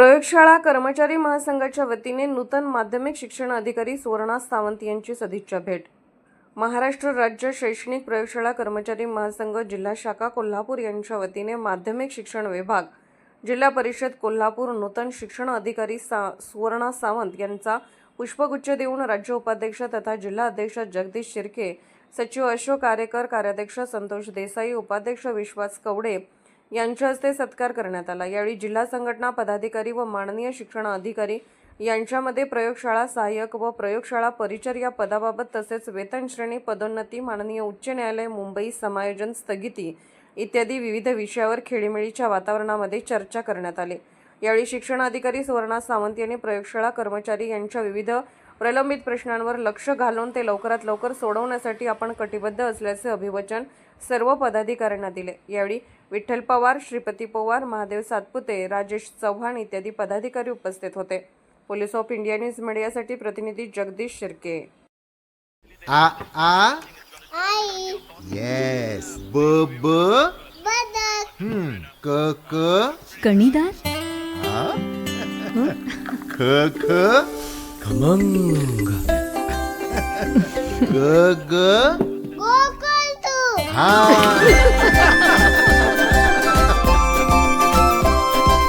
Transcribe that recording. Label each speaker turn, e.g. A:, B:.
A: प्रयोगशाळा कर्मचारी महासंघाच्या वतीने नूतन माध्यमिक शिक्षण अधिकारी सुवर्णा सावंत यांची सदिच्छा भेट. महाराष्ट्र राज्य शैक्षणिक प्रयोगशाळा कर्मचारी महासंघ जिल्हा शाखा कोल्हापूर यांच्या वतीने माध्यमिक शिक्षण विभाग जिल्हा परिषद कोल्हापूर नूतन शिक्षण अधिकारी सा सुवर्णा सावंत यांचा पुष्पगुच्छ देऊन राज्य उपाध्यक्ष तथा जिल्हा अध्यक्ष जगदीश शिर्के सचिव अशोक कार्यकर कार्याध्यक्ष संतोष देसाई उपाध्यक्ष विश्वास कवडे यांच्या हस्ते सत्कार करण्यात आला. यावेळी जिल्हा संघटना पदाधिकारी व माननीय शिक्षण अधिकारी यांच्यामध्ये प्रयोगशाळा सहाय्यक व प्रयोगशाळा परिचर या पदाबाबत तसेच वेतन श्रेणी पदोन्नती माननीय उच्च न्यायालय मुंबई समायोजन स्थगिती इत्यादी विविध विषयावर खेळीमेळीच्या वातावरणामध्ये चर्चा करण्यात आली. यावेळी शिक्षण अधिकारी सुवर्णा सावंत यांनी प्रयोगशाळा कर्मचारी यांच्या विविध प्रलंबित प्रश्नांवर लक्ष घालून ते लवकरात लवकर सोडवण्यासाठी आपण कटिबद्ध असल्याचे अभिवचन सर्व पदाधिकाऱ्यांना दिले. यावेळी विठ्ठल पवार श्रीपती पवार महादेव सातपुते राजेश चव्हाण इत्यादी पदाधिकारी उपस्थित होते. पोलीस ऑफ इंडिया न्यूज मीडियासाठी प्रतिनिधी जगदीश शिर्के.
B: आ आ?
C: आई.
B: येस ब ब?
C: बदक.
B: हम्म. क क?
D: कणीदार?
B: हा? ख ख?
E: खमंग.
B: ग ग? हा.